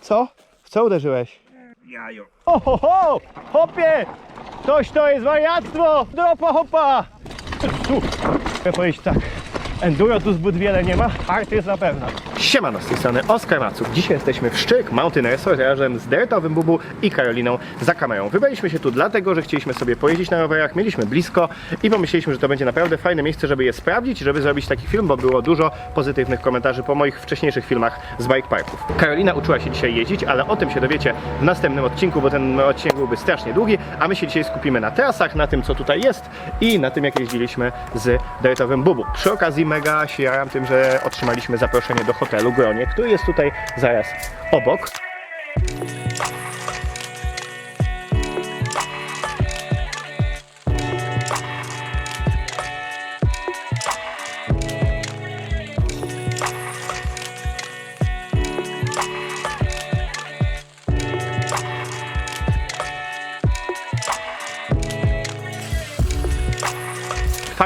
Co? W co uderzyłeś? Jajo. Ho, ho, ho! Hopie! Coś to jest wariactwo! Dropa hopa! Tu! Chcę powiedzieć tak. Enduro tu zbyt wiele nie ma, hard jest na pewno. Siemano, z tej strony Oskar Macuk. Dzisiaj jesteśmy w Szczyk Mountain Resort razem z Dertowym Bubu i Karoliną za kamerą. Wybraliśmy się tu dlatego, że chcieliśmy sobie pojeździć na rowerach, mieliśmy blisko i pomyśleliśmy, że to będzie naprawdę fajne miejsce, żeby je sprawdzić żeby zrobić taki film, bo było dużo pozytywnych komentarzy po moich wcześniejszych filmach z bike parków. Karolina uczyła się dzisiaj jeździć, ale o tym się dowiecie w następnym odcinku, bo ten odcinek byłby strasznie długi, a my się dzisiaj skupimy na trasach, na tym co tutaj jest i na tym jak jeździliśmy z Dertowym Bubu. Przy okazji mega się jaram tym, że otrzymaliśmy zaproszenie do hotelu Gronie, który jest tutaj zaraz obok.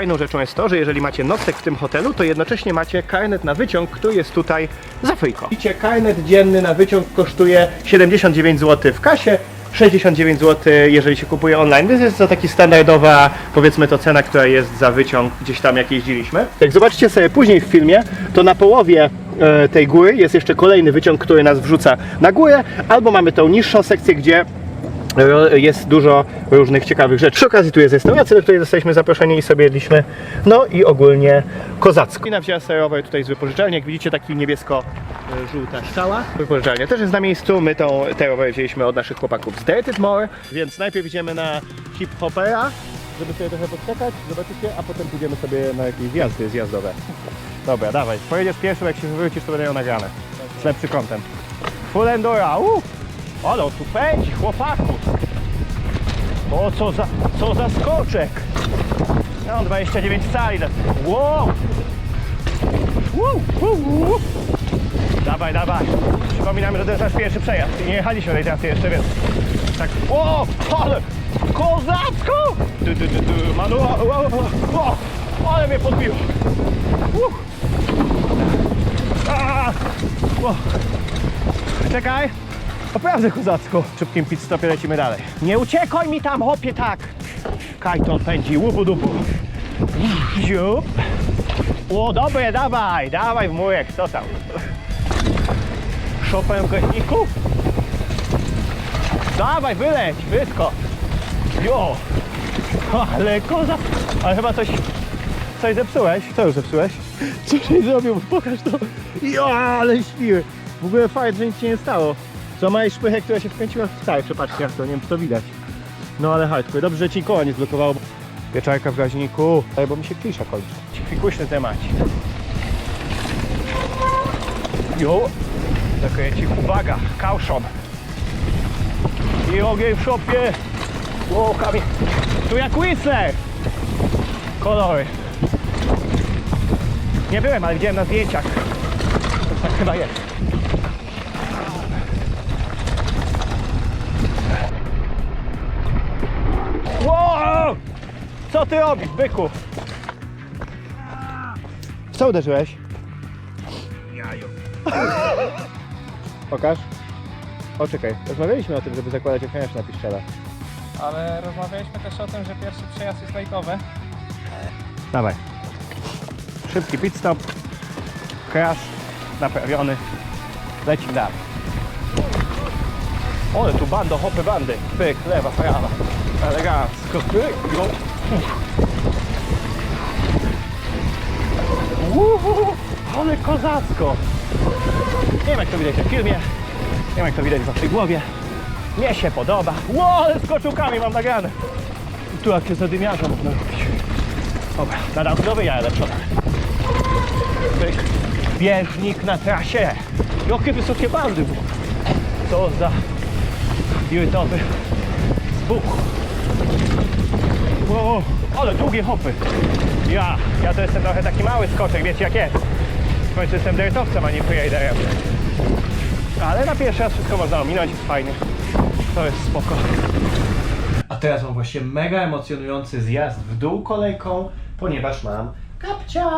Fajną rzeczą jest to, że jeżeli macie nocleg w tym hotelu, to jednocześnie macie karnet na wyciąg, który jest tutaj za friko. Widzicie, karnet dzienny na wyciąg kosztuje 79 zł w kasie, 69 zł, jeżeli się kupuje online. To jest to taki standardowa, powiedzmy to cena, która jest za wyciąg gdzieś tam jak jeździliśmy. Jak zobaczycie sobie później w filmie, to na połowie e, tej góry jest jeszcze kolejny wyciąg, który nas wrzuca na górę, albo mamy tą niższą sekcję, gdzie jest dużo różnych ciekawych rzeczy. Przy okazji tu jest restauracja, do której zostaliśmy zaproszeni i sobie jedliśmy. No i ogólnie kozacko. I wzięła sobie rower tutaj z wypożyczalni. Jak widzicie, taki niebiesko-żółta ściała. Wypożyczalnia też jest na miejscu. My tą, rowery wzięliśmy od naszych chłopaków z Dirted More. Więc najpierw idziemy na hip hopera, żeby sobie trochę podskakać, zobaczycie, a potem pójdziemy sobie na jakieś zjazdy zjazdowe. Dobra, dawaj. Pojedziesz pierwszy, jak się wywrócisz, to będę ją nagrane. Z lepszy kątem. Full! Ale on tu pędzi, chłopaku! O, co za, co za skoczek! No, 29 cali. Wow! Wow, wow, wow. Dawaj, dawaj. Przypominamy, że to jest nasz pierwszy przejazd. Nie jechaliśmy tej trasy jeszcze, więc... Tak, o, ale kozacko! Du, du, du, du. Manu, o, o, o, o, ale mnie podbiło. Uh. A, o. Czekaj. Naprawdę kozacko. Szybkim pit stopie lecimy dalej. Nie uciekaj mi tam, hopie, tak. Kajton pędzi, łupu dupu. Ziup. O, dobre, dawaj, dawaj w murek, co tam? Chopin w gaśniku? Dawaj, wyleć, wysko. Jo. Ale koza. Ale chyba coś, coś zepsułeś. Co już zepsułeś? Co żeś zrobił? Pokaż to. Jo, ale świr. W ogóle fajnie, że nic się nie stało. Złamałeś szpychę, która się wkręciła w starczy, patrzcie jak to, nie wiem czy to widać. No ale hardcore, dobrze, że ci koła nie zblokowało. Pieczarka w gaźniku, ale bo mi się klisza kończy. Fikuśny temat. Jo, zakręcik, uwaga, kauszon. I ogień w szopie. Ło, kamień. Tu jak Whistler. Kolory. Nie byłem, ale widziałem na zdjęciach. Tak chyba jest. Co ty robisz, byku? W co uderzyłeś? Jajo. Pokaż. O, czekaj. Rozmawialiśmy o tym, żeby zakładać ochraniacz na piszczela. Ale rozmawialiśmy też o tym, że pierwszy przejazd jest lejkowy. Dawaj. Szybki pit stop. Crash. Naprawiony. Lecimy dalej. Ole, tu bando, hopy bandy. Pyk, lewa, prawa. Elegancko. Pyk. No. Uhu, ale kozacko. Nie wiem jak to widać w filmie. Nie wiem jak to widać w waszej głowie. Mnie się podoba. Ło, ale z koczułkami mam nagrane. Tu jakie zadymiarze można robić. Dobra, nadal zdrowy, ja. Pyk. Bieżnik na trasie. Jakie wysokie bandy było. Co za irytowy zbuch. O, ale długie hopy. Ja, ja to jestem trochę taki mały skoczek, wiecie jak jest. W końcu jestem dertowcem, a nie freeriderem. Ale na pierwszy raz wszystko można ominąć, jest fajnie. To jest spoko. A teraz mam właśnie mega emocjonujący zjazd w dół kolejką, ponieważ mam kapcia.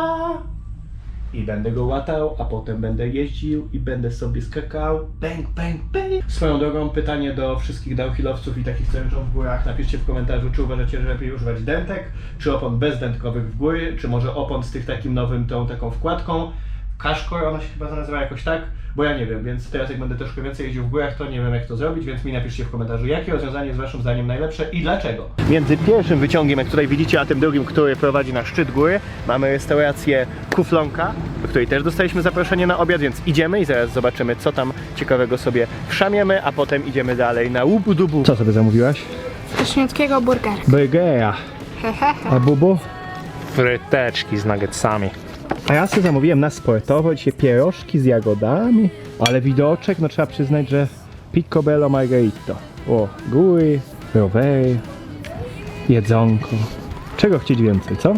I będę go łatał, a potem będę jeździł i będę sobie skakał. Bang, bang, bang. Swoją drogą pytanie do wszystkich downhillowców i takich, co jeżdżą w górach. Napiszcie w komentarzu, czy uważacie, że lepiej używać dentek, czy opon bezdętkowych w góry, czy może opon z tych takim nowym, tą taką wkładką. Kaszkor, ona się chyba nazywa jakoś tak, bo ja nie wiem, więc teraz jak będę troszkę więcej jeździł w górach, to nie wiem jak to zrobić, więc mi napiszcie w komentarzu, jakie rozwiązanie jest waszym zdaniem najlepsze i dlaczego. Między pierwszym wyciągiem, jak tutaj widzicie, a tym drugim, który prowadzi na szczyt góry, mamy restaurację Kuflonka, do której też dostaliśmy zaproszenie na obiad, więc idziemy i zaraz zobaczymy, co tam ciekawego sobie wszamiemy, a potem idziemy dalej na łubu dubu. Co sobie zamówiłaś? Pyszniutkiego burgerka. Burgera. A bubu? Fryteczki z nuggetsami. A ja sobie zamówiłem na sportowo dzisiaj pierożki z jagodami, ale widoczek, no trzeba przyznać, że piccobello margarito. O, góry, rowery, jedzonko. Czego chcieć więcej, co?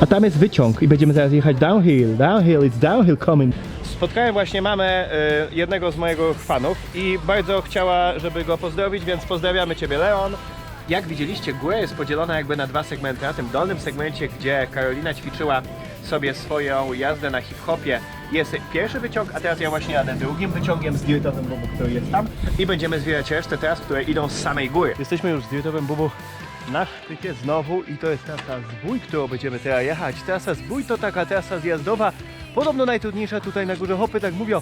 A tam jest wyciąg i będziemy zaraz jechać downhill, downhill, it's downhill coming. Spotkałem właśnie mamę y, jednego z moich fanów i bardzo chciała, żeby go pozdrowić, więc pozdrawiamy Ciebie Leon. Jak widzieliście, góra jest podzielona jakby na dwa segmenty. Na tym dolnym segmencie, gdzie Karolina ćwiczyła sobie swoją jazdę na hip-hopie, jest pierwszy wyciąg, a teraz ja właśnie jadę drugim wyciągiem z dirtowym bubu, który jest tam i będziemy zwijać resztę teraz, które idą z samej góry. Jesteśmy już z dirtowym bubu na szczycie znowu i to jest trasa zbój, którą będziemy teraz jechać. Trasa zbój to taka trasa zjazdowa, podobno najtrudniejsza tutaj na górze. Hopy tak mówią,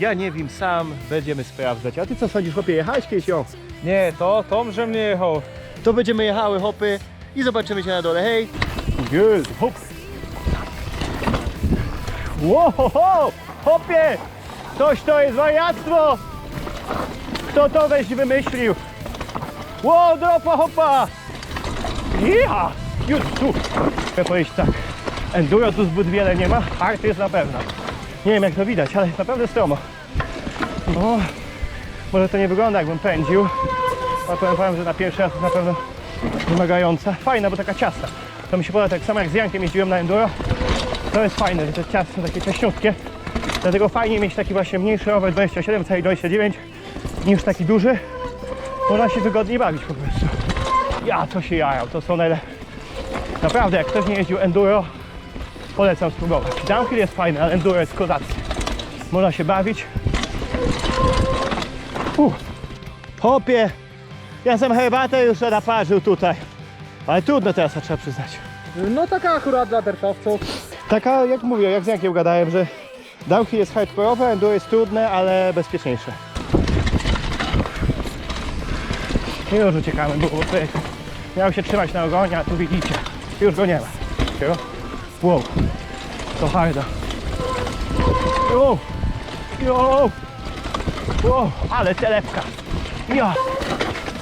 ja nie wiem, sam będziemy sprawdzać. A ty co sądzisz, hopie, jechałeś kiedyś ją? Nie, to Tom, że mnie jechał. To będziemy jechały hopy i zobaczymy się na dole, hej! Good, hop! Wow, hopie! Coś to jest wariactwo! Kto to weź wymyślił? Wow, dropa hopa! Ja! Już tu! Chcę powiedzieć tak, enduro tu zbyt wiele nie ma, hard jest na pewno. Nie wiem jak to widać, ale jest naprawdę stromo. O, może to nie wygląda jakbym pędził, ale powiem wam, że na pierwszy raz jest na pewno wymagająca. Fajna, bo taka ciasta. To mi się podoba, tak samo jak z Jankiem jeździłem na enduro. To jest fajne, że te ciasty są takie ciaśniutkie. Dlatego fajnie mieć taki właśnie mniejszy rower 27, cali 29 niż taki duży. Można się wygodniej bawić po prostu. Ja to się jarał, to są najlepsze. Naprawdę, jak ktoś nie jeździł enduro, polecam spróbować. Downhill jest fajny, ale enduro jest kozackie. Można się bawić. Uh. Hopie, ja sam herbatę już naparzył tutaj. Ale trudno teraz, trzeba przyznać. No taka akurat dla dertowców. Taka, jak mówię, jak z Jankiem gadałem, że downhill jest hardkorowe, enduro jest trudne, ale bezpieczniejsze. I już uciekamy, bo człowiek miał się trzymać na ogonie, a tu widzicie, już go nie ma. Wow, to harda. Jo, jo, wow, ale telepka. Ja.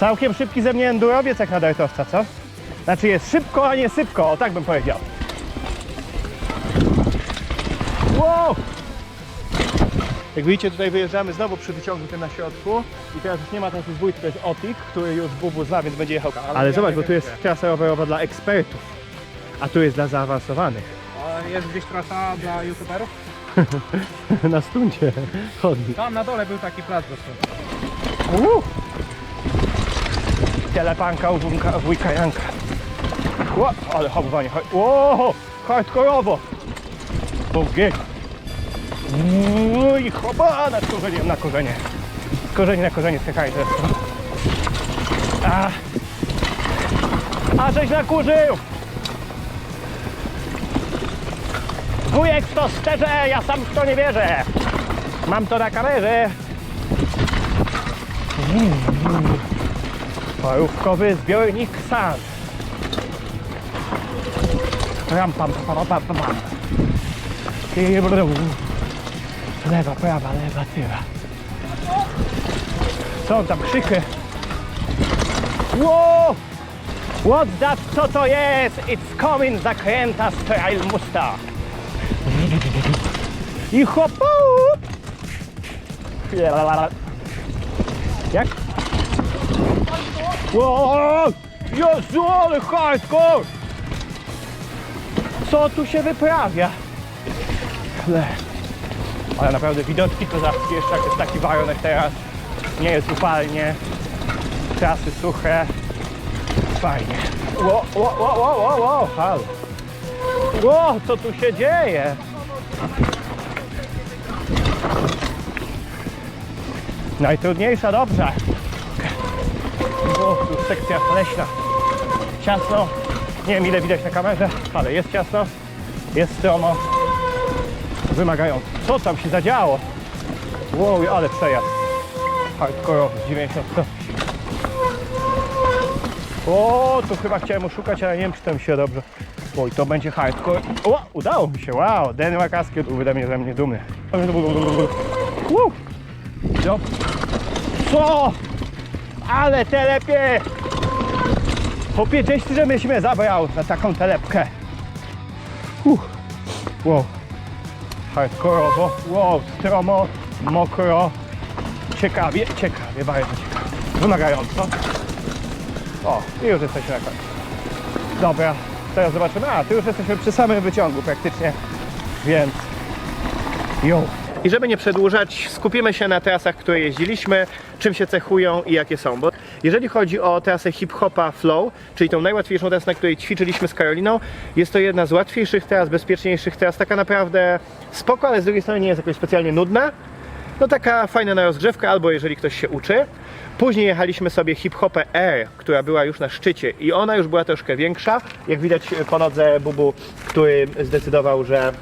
Całkiem szybki ze mnie endurowiec jak na dartowca, co? Znaczy jest szybko, a nie sypko, o tak bym powiedział. Wow! Jak widzicie, tutaj wyjeżdżamy znowu przy wyciągu tym na środku i teraz już nie ma takich zbój, to jest Otik, który już Bubu zna, więc będzie jechał. Ale, ja zobacz, nie bo wiem, tu jest gdzie. trasa rowerowa dla ekspertów, a tu jest dla zaawansowanych. A jest gdzieś trasa dla youtuberów? na stuncie chodnik. Tam na dole był taki plac dostępny. Uuu. Telepanka u wujka, wujka Janka. Ło, ale hamowanie. ha- Ło, hardkorowo. Bogiek. Uj, choba, na korzenie, na korzenie. Korzenie na korzenie skakaj teraz. A, a żeś nakurzył. Wujek w to szczerze, ja sam w to nie wierzę. Mam to na kamerze. Parówkowy zbiornik sand. Ram pam pam pam pam pam. Lewa, prawa, lewa, tyła. Są tam krzyky. Wow! What's that? Co to jest? It's coming zakręta style musta. I hopu! Jak? Wow! Jezu, ale hardcore! Co tu się wyprawia? Ale, ale naprawdę widoczki kozackie, jeszcze jak jest taki warunek teraz, nie jest upalnie, trasy suche, fajnie. Ło, ło, ło, ło, ło, ło, hal. Co tu się dzieje? Najtrudniejsza, dobrze. O, tu sekcja leśna. Ciasno. Nie wiem ile widać na kamerze, ale jest ciasno. Jest stromo. Wymagają. Co tam się zadziało? Wow, ale przejazd. Hardcore 90 stopni. O, tu chyba chciałem oszukać, ale nie wiem, czy się dobrze. Oj, to będzie hardcore. O, udało mi się, wow. Denła Kaskiet wyda mnie ze mnie dumny. Dob- Co? Ale telepie! Chłopie, cześć, że mnie zabrał na taką telepkę. Uff. Wow. Hardkorowo, wow, stromo, mokro. Ciekawie, ciekawie, bardzo ciekawie. Wymagająco. O, i już jesteśmy na końcu. Dobra, teraz zobaczymy. A, tu już jesteśmy przy samym wyciągu praktycznie, więc jo. I żeby nie przedłużać, skupimy się na trasach, które jeździliśmy, czym się cechują i jakie są. Bo jeżeli chodzi o trasę hip-hopa flow, czyli tą najłatwiejszą trasę, na której ćwiczyliśmy z Karoliną, jest to jedna z łatwiejszych tras, bezpieczniejszych tras, taka naprawdę spoko, ale z drugiej strony nie jest jakoś specjalnie nudna. No taka fajna na rozgrzewkę, albo jeżeli ktoś się uczy. Później jechaliśmy sobie hip-hopę Air, która była już na szczycie i ona już była troszkę większa. Jak widać po nodze Bubu, który zdecydował, że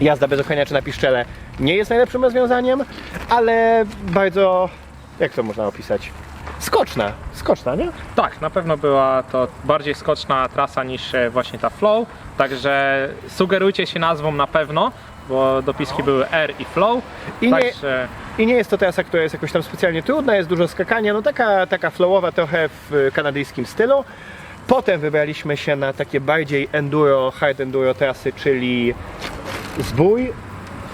jazda bez ochraniaczy na piszczele nie jest najlepszym rozwiązaniem, ale bardzo, jak to można opisać? Skoczna, skoczna, nie? Tak, na pewno była to bardziej skoczna trasa niż e, właśnie ta Flow, także sugerujcie się nazwą na pewno, bo dopiski były R i Flow, I nie- także I nie jest to trasa, która jest jakoś tam specjalnie trudna, jest dużo skakania, no taka, taka flowowa trochę w kanadyjskim stylu. Potem wybraliśmy się na takie bardziej enduro, hard enduro trasy, czyli Zbój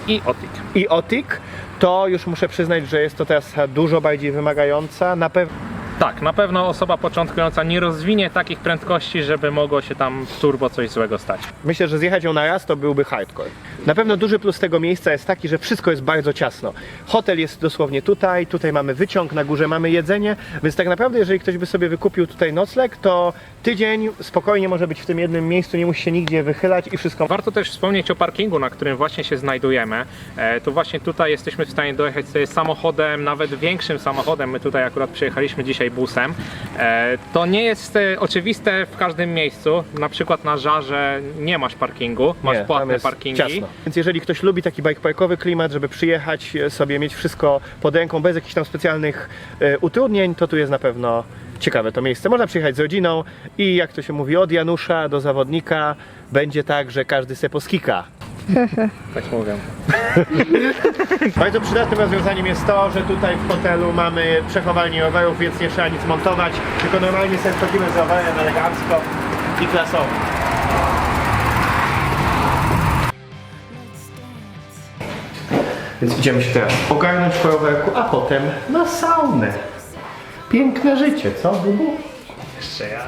i Otik. i Otik. To już muszę przyznać, że jest to trasa dużo bardziej wymagająca. Na pewno Tak, na pewno osoba początkująca nie rozwinie takich prędkości, żeby mogło się tam w turbo coś złego stać. Myślę, że zjechać ją na raz to byłby hardcore. Na pewno duży plus tego miejsca jest taki, że wszystko jest bardzo ciasno. Hotel jest dosłownie tutaj, tutaj mamy wyciąg, na górze mamy jedzenie, więc tak naprawdę jeżeli ktoś by sobie wykupił tutaj nocleg, to tydzień spokojnie może być w tym jednym miejscu, nie musi się nigdzie wychylać i wszystko Warto też wspomnieć o parkingu, na którym właśnie się znajdujemy. E, to właśnie tutaj jesteśmy w stanie dojechać sobie samochodem, nawet większym samochodem. My tutaj akurat przyjechaliśmy dzisiaj busem. E, to nie jest e, oczywiste w każdym miejscu. Na przykład na Żarze nie masz parkingu, masz Nie, płatne parkingi. Ciasno. Więc jeżeli ktoś lubi taki bike parkowy klimat, żeby przyjechać e, sobie, mieć wszystko pod ręką, bez jakichś tam specjalnych utrudnień, to tu jest na pewno ciekawe to miejsce. Można przyjechać z rodziną i jak to się mówi, od Janusza do zawodnika będzie tak, że każdy se poskika. Tak mówię. Bardzo przydatnym rozwiązaniem jest to, że tutaj w hotelu mamy przechowalnię rowerów, więc nie trzeba nic montować, tylko normalnie sobie wchodzimy z rowerem elegancko i klasowo. Więc idziemy się teraz ogarnąć po rowerku, a potem na saunę. Piękne życie, co Bubu? Jeszcze ja.